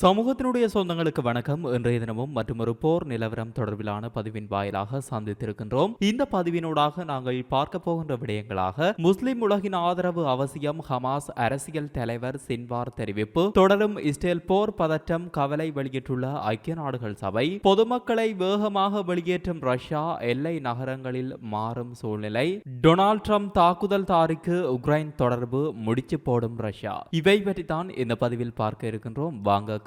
சமூகத்தினுடைய சொந்தங்களுக்கு வணக்கம். இன்றைய தினமும் மற்றும் ஒரு போர் நிலவரம் தொடர்பிலான பதிவின் வாயிலாக சந்தித்திருக்கின்றோம் இந்த பதிவினூடாக நாங்கள் பார்க்க போகின்ற விடயங்களாக முஸ்லிம் உலகின் ஆதரவு அவசியம் ஹமாஸ் அரசியல் தலைவர் சின்வார் தெரிவிப்பு. தொடரும் இஸ்ரேல் போர் பதற்றம் கவலை வெளியிட்டுள்ள ஐக்கிய நாடுகள் சபை. பொதுமக்களை வேகமாக வெளியேற்றும் ரஷ்யா எல்லை நகரங்களில் மாறும் சூழ்நிலை. டொனால்ட் ட்ரம்ப் தாக்குதல் தாரிக்கு உக்ரைன் தொடர்பு முடிச்சு போடும் ரஷ்யா. இவை தான் இந்த பதிவில் பார்க்க இருக்கின்றோம். வாங்க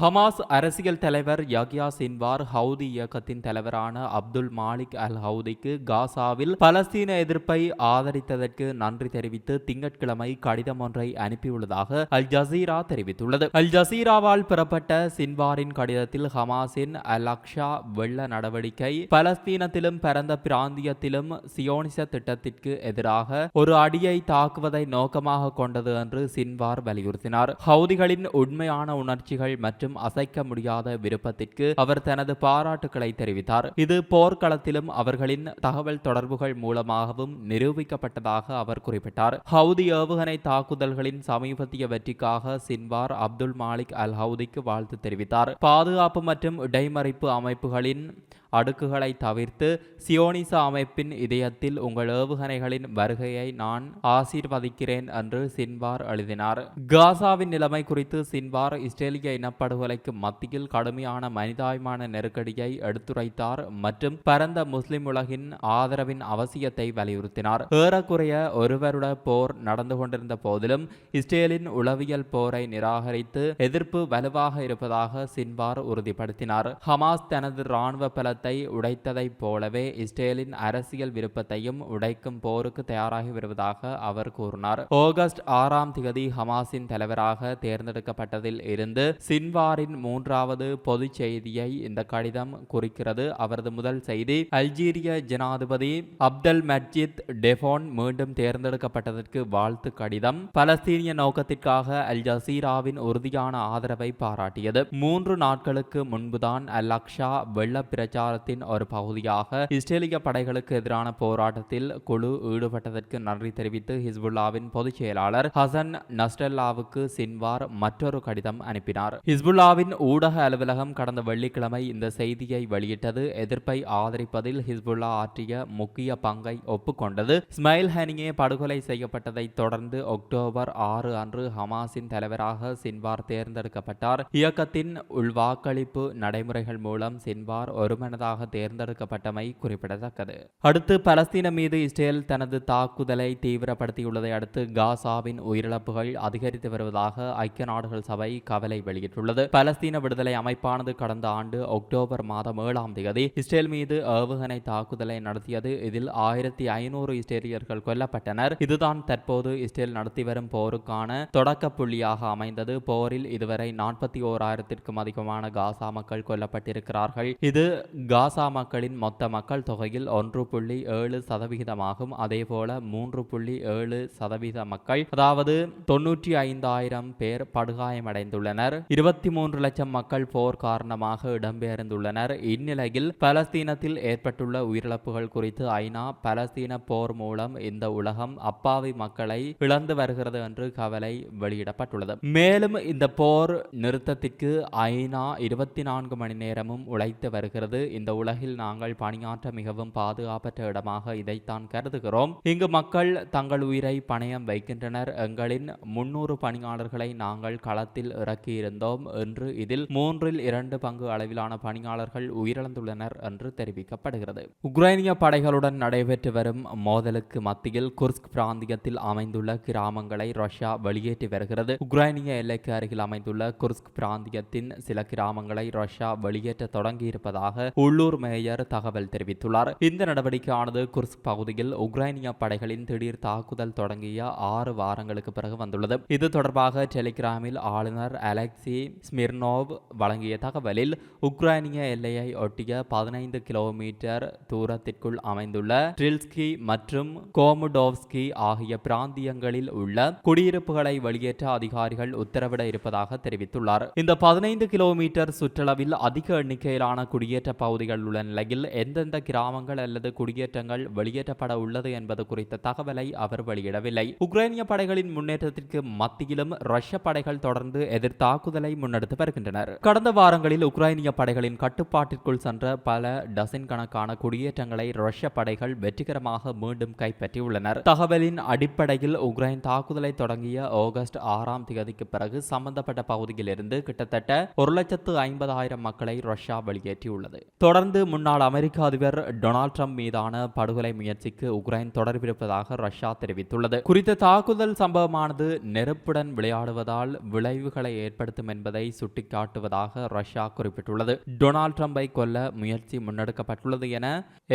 ஹமாஸ் அரசியல் தலைவர் யக்யா சின்வார் ஹவுதி இயக்கத்தின் தலைவரான அப்துல் மாலிக் அல் ஹவுதிக்கு காசாவில் பலஸ்தீன எதிர்ப்பை ஆதரித்ததற்கு நன்றி தெரிவித்து திங்கட்கிழமை கடிதம் ஒன்றை அனுப்பியுள்ளதாக அல் ஜசீரா தெரிவித்துள்ளது. அல் ஜசீராவால் பெறப்பட்ட சின்வாரின் கடிதத்தில் ஹமாஸின் அல் அக்ஷா வெள்ள நடவடிக்கை பலஸ்தீனத்திலும் பரந்த பிராந்தியத்திலும் சியோனிச திட்டத்திற்கு எதிராக ஒரு அடியை தாக்குவதை நோக்கமாக கொண்டது என்று சின்வார் வலியுறுத்தினார். ஹவுதிகளின் உண்மையான உணர்ச்சிகள் மற்றும் அசைக்க முடியாத விருப்பத்திற்கு அவர் தனது பாராட்டுக்களை தெரிவித்தார். இது போர்க்களத்திலும் அவர்களின் தகவல் தொடர்புகள் மூலமாகவும் நிரூபிக்கப்பட்டதாக அவர் குறிப்பிட்டார். ஹவுதி ஏவுகணை தாக்குதல்களின் சமீபத்திய வெற்றிக்காக சின்வார் அப்துல் மாலிக் அல் ஹவுதிக்கு வாழ்த்து தெரிவித்தார். பாதுகாப்பு மற்றும் இடைமறிப்பு அமைப்புகளின் அடுக்குகளை தவிர்த்து சியோனிச அமைப்பின் இதயத்தில் உங்கள் ஏவுகணைகளின் வருகையை நான் ஆசீர்வதிக்கிறேன் என்று சின்வார் எழுதினார். காசாவின் நிலைமை குறித்து சின்வார் இஸ்ரேலிய இனப்படுகொலைக்கு மத்தியில் கடுமையான மனிதாயமான நெருக்கடியை எடுத்துரைத்தார் மற்றும் பரந்த முஸ்லிம் உலகின் ஆதரவின் அவசியத்தை வலியுறுத்தினார். ஏறக்குறைய ஒருவருட போர் நடந்து கொண்டிருந்த போதிலும் இஸ்ரேலின் உளவியல் போரை நிராகரித்து எதிர்ப்பு வலுவாக இருப்பதாக சின்வார் உறுதிப்படுத்தினார். ஹமாஸ் தனது இராணுவ பலத்தை உடைத்ததைப் போலவே இஸ்ரேலின் அரசியல் விருப்பத்தையும் உடைக்கும் போருக்கு தயாராகி வருவதாக அவர் கூறினார். ஆகஸ்ட் ஆறாம் திகதி ஹமாஸின் தலைவராக தேர்ந்தெடுக்கப்பட்டதில் இருந்து சின்வாரின் மூன்றாவது பொதுச் செய்தியை இந்த கடிதம் குறிக்கிறது. அவரது முதல் செய்தி அல்ஜீரிய ஜனாதிபதி அப்தல் மஜித் டெஃபோன் மீண்டும் தேர்ந்தெடுக்கப்பட்டதற்கு வாழ்த்து கடிதம். பலஸ்தீனிய நோக்கத்திற்காக அல் ஜசீராவின் உறுதியான ஆதரவை பாராட்டியது. மூன்று நாட்களுக்கு முன்புதான் அல் அக்ஷா வெள்ள பிரச்சார பிரச்சாரத்தின் ஒரு பகுதியாக இஸ்ரேலிய படைகளுக்கு எதிரான போராட்டத்தில் குழு ஈடுபட்டதற்கு நன்றி தெரிவித்து ஹிஸ்புல்லாவின் பொதுச் செயலாளர் ஹசன் நஸ்டல்லாவுக்கு சின்வார் மற்றொரு கடிதம் அனுப்பினார். ஹிஸ்புல்லாவின் ஊடக அலுவலகம் கடந்த வெள்ளிக்கிழமை இந்த செய்தியை வெளியிட்டது. எதிர்ப்பை ஆதரிப்பதில் ஹிஸ்புல்லா ஆற்றிய முக்கிய பங்கை ஒப்புக்கொண்டது. ஸ்மைல் ஹனியே படுகொலை செய்யப்பட்டதைத் தொடர்ந்து அக்டோபர் ஆறு அன்று ஹமாஸின் தலைவராக சின்வார் தேர்ந்தெடுக்கப்பட்டார். இயக்கத்தின் உள்வாக்களிப்பு நடைமுறைகள் மூலம் சின்வார் ஒருமன ஒருமனதாக தேர்ந்தெடுக்கப்பட்டமை குறிப்பிடத்தக்கது. அடுத்து பலஸ்தீன மீது இஸ்ரேல் தனது தாக்குதலை தீவிரப்படுத்தியுள்ளதை அடுத்து காசாவின் உயிரிழப்புகள் அதிகரித்து வருவதாக ஐக்கிய நாடுகள் சபை கவலை வெளியிட்டுள்ளது. பலஸ்தீன விடுதலை அமைப்பானது கடந்த ஆண்டு அக்டோபர் மாதம் ஏழாம் தேதி இஸ்ரேல் மீது ஏவுகணை தாக்குதலை நடத்தியது. இதில் ஆயிரத்தி ஐநூறு இஸ்ரேலியர்கள் கொல்லப்பட்டனர். இதுதான் தற்போது இஸ்ரேல் நடத்தி வரும் போருக்கான தொடக்க புள்ளியாக அமைந்தது. போரில் இதுவரை நாற்பத்தி ஓராயிரத்திற்கும் அதிகமான காசா மக்கள் கொல்லப்பட்டிருக்கிறார்கள். இது காசா மக்களின் மொத்த மக்கள் தொகையில் ஒன்று புள்ளி ஏழு சதவிகிதமாகும். அதேபோல மூன்று புள்ளி ஏழு சதவீத மக்கள் அதாவது தொன்னூற்றி ஐந்தாயிரம் பேர் படுகாயமடைந்துள்ளனர். இருபத்தி மூன்று லட்சம் மக்கள் போர் காரணமாக இடம்பெயர்ந்துள்ளனர். இந்நிலையில் பலஸ்தீனத்தில் ஏற்பட்டுள்ள உயிரிழப்புகள் குறித்து ஐநா பலஸ்தீன போர் மூலம் இந்த உலகம் அப்பாவி மக்களை இழந்து வருகிறது என்று கவலை வெளியிடப்பட்டுள்ளது. மேலும் இந்த போர் நிறுத்தத்திற்கு ஐநா இருபத்தி நான்கு மணி நேரமும் உழைத்து வருகிறது. இந்த உலகில் நாங்கள் பணியாற்ற மிகவும் பாதுகாப்பற்ற இடமாக இதைத்தான் கருதுகிறோம். இங்கு மக்கள் தங்கள் உயிரை பணயம் வைக்கின்றனர். எங்களின் முன்னூறு பணியாளர்களை நாங்கள் களத்தில் இறக்கியிருந்தோம் என்று இதில் மூன்றில் இரண்டு பங்கு அளவிலான பணியாளர்கள் உயிரிழந்துள்ளனர் என்று தெரிவிக்கப்படுகிறது. உக்ரைனிய படைகளுடன் நடைபெற்று வரும் மோதலுக்கு மத்தியில் குர்ஸ்க் பிராந்தியத்தில் அமைந்துள்ள கிராமங்களை ரஷ்யா வெளியேற்றி வருகிறது. உக்ரைனிய எல்லைக்கு அருகில் அமைந்துள்ள குர்ஸ்க் பிராந்தியத்தின் சில கிராமங்களை ரஷ்யா வெளியேற்ற தொடங்கியிருப்பதாக உள்ளூர் மேயர் தகவல் தெரிவித்துள்ளார். இந்த நடவடிக்கையானது குர்ஸ் பகுதியில் உக்ரைனிய படைகளின் திடீர் தாக்குதல் தொடங்கிய ஆறு வாரங்களுக்கு பிறகு வந்துள்ளது. இது தொடர்பாக டெலிகிராமில் ஆளுநர் அலெக்சி ஸ்மிர்னோவ் வழங்கிய தகவலில் உக்ரைனிய எல்லையை ஒட்டிய பதினைந்து கிலோமீட்டர் தூரத்திற்குள் அமைந்துள்ள ட்ரில்ஸ்கி மற்றும் கோமுடோவ்ஸ்கி ஆகிய பிராந்தியங்களில் உள்ள குடியிருப்புகளை வெளியேற்ற அதிகாரிகள் உத்தரவிட இருப்பதாக தெரிவித்துள்ளார். இந்த பதினைந்து கிலோமீட்டர் சுற்றளவில் அதிக எண்ணிக்கையிலான குடியேற்ற பகுதி பகுதிகள் உள்ள நிலையில் எந்தெந்த கிராமங்கள் அல்லது குடியேற்றங்கள் வெளியேற்றப்பட உள்ளது என்பது குறித்த தகவலை அவர் வெளியிடவில்லை. உக்ரைனிய படைகளின் முன்னேற்றத்திற்கு மத்தியிலும் ரஷ்ய படைகள் தொடர்ந்து எதிர் தாக்குதலை முன்னெடுத்து வருகின்றனர். கடந்த வாரங்களில் உக்ரைனிய படைகளின் கட்டுப்பாட்டிற்குள் சென்ற பல டசின் கணக்கான குடியேற்றங்களை ரஷ்ய படைகள் வெற்றிகரமாக மீண்டும் கைப்பற்றியுள்ளனர். தகவலின் அடிப்படையில் உக்ரைன் தாக்குதலை தொடங்கிய ஆகஸ்ட் ஆறாம் தேதிக்கு பிறகு சம்பந்தப்பட்ட பகுதியில் இருந்து கிட்டத்தட்ட ஒரு லட்சத்து ஐம்பதாயிரம் மக்களை ரஷ்யா வெளியேற்றியுள்ளது. தொடர்ந்து முன்னாள் அமெரிக்க அதிபர் டொனால்ட் ட்ரம்ப் மீதான படுகொலை முயற்சிக்கு உக்ரைன் தொடர்பிருப்பதாக ரஷ்யா தெரிவித்துள்ளது. குறித்த தாக்குதல் சம்பவமானது நெருப்புடன் விளையாடுவதால் விளைவுகளை ஏற்படுத்தும் என்பதை சுட்டிக்காட்டுவதாக ரஷ்யா குறிப்பிட்டுள்ளது. டொனால்ட் ட்ரம்பை கொல்ல முயற்சி முன்னெடுக்கப்பட்டுள்ளது என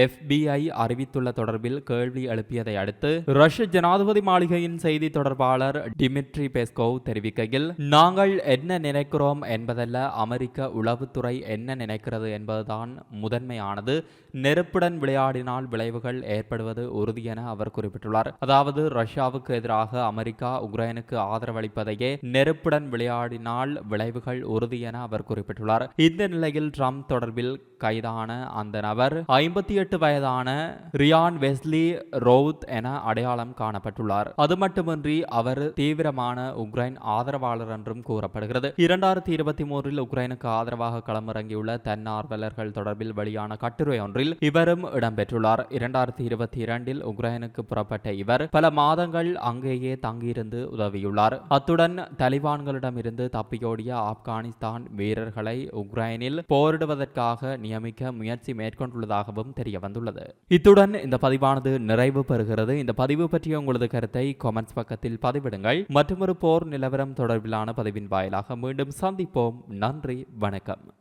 எஃபிஐ அறிவித்துள்ள தொடர்பில் கேள்வி எழுப்பியதை அடுத்து ரஷ்ய ஜனாதிபதி மாளிகையின் செய்தி தொடர்பாளர் டிமிட்ரி பெஸ்கோவ் தெரிவிக்கையில் நாங்கள் என்ன நினைக்கிறோம் என்பதல்ல அமெரிக்க உளவுத்துறை என்ன நினைக்கிறது என்பதுதான் முதன்மையானது. நெருப்புடன் விளையாடினால் விளைவுகள் ஏற்படுவது உறுதி என அவர் குறிப்பிட்டுள்ளார். அதாவது ரஷ்யாவுக்கு எதிராக அமெரிக்கா உக்ரைனுக்கு ஆதரவளிப்பதையே நெருப்புடன் விளையாடினால் விளைவுகள் உறுதி என அவர் குறிப்பிட்டுள்ளார். இந்த நிலையில் ட்ரம்ப் தொடர்பில் கைதான அந்த நபர் ஐம்பத்தி எட்டு வயதான ரியான் வெஸ்லி ரோத் என அடையாளம் காணப்பட்டுள்ளார். அது மட்டுமின்றி அவர் தீவிரமான உக்ரைன் ஆதரவாளர் என்றும் கூறப்படுகிறது. இரண்டாயிரத்தி இருபத்தி மூன்றில் உக்ரைனுக்கு ஆதரவாக களமிறங்கியுள்ள தன்னார்வலர்கள் தொடர்பில் வெளியான கட்டுரை ஒன்றில் இவரும் இடம்பெற்றுள்ளார். இரண்டாயிரத்தி இருபத்தி இரண்டில் உக்ரைனுக்கு புறப்பட்ட இவர் பல மாதங்கள் அங்கேயே தங்கியிருந்து உதவியுள்ளார். அத்துடன் தலிபான்களிடமிருந்து தப்பியோடிய ஆப்கானிஸ்தான் வீரர்களை உக்ரைனில் போரிடுவதற்காக நியமிக்க முயற்சி மேற்கொண்டுள்ளதாகவும் தெரிய வந்துள்ளது இத்துடன் இந்த பதிவானது நிறைவு பெறுகிறது. இந்த பதிவு பற்றிய உங்களது கருத்தை காமெண்ட்ஸ் பக்கத்தில் பதிவிடுங்கள். மற்றொரு போர் நிலவரம் தொடர்பிலான பதிவின் வாயிலாக மீண்டும் சந்திப்போம். நன்றி வணக்கம்.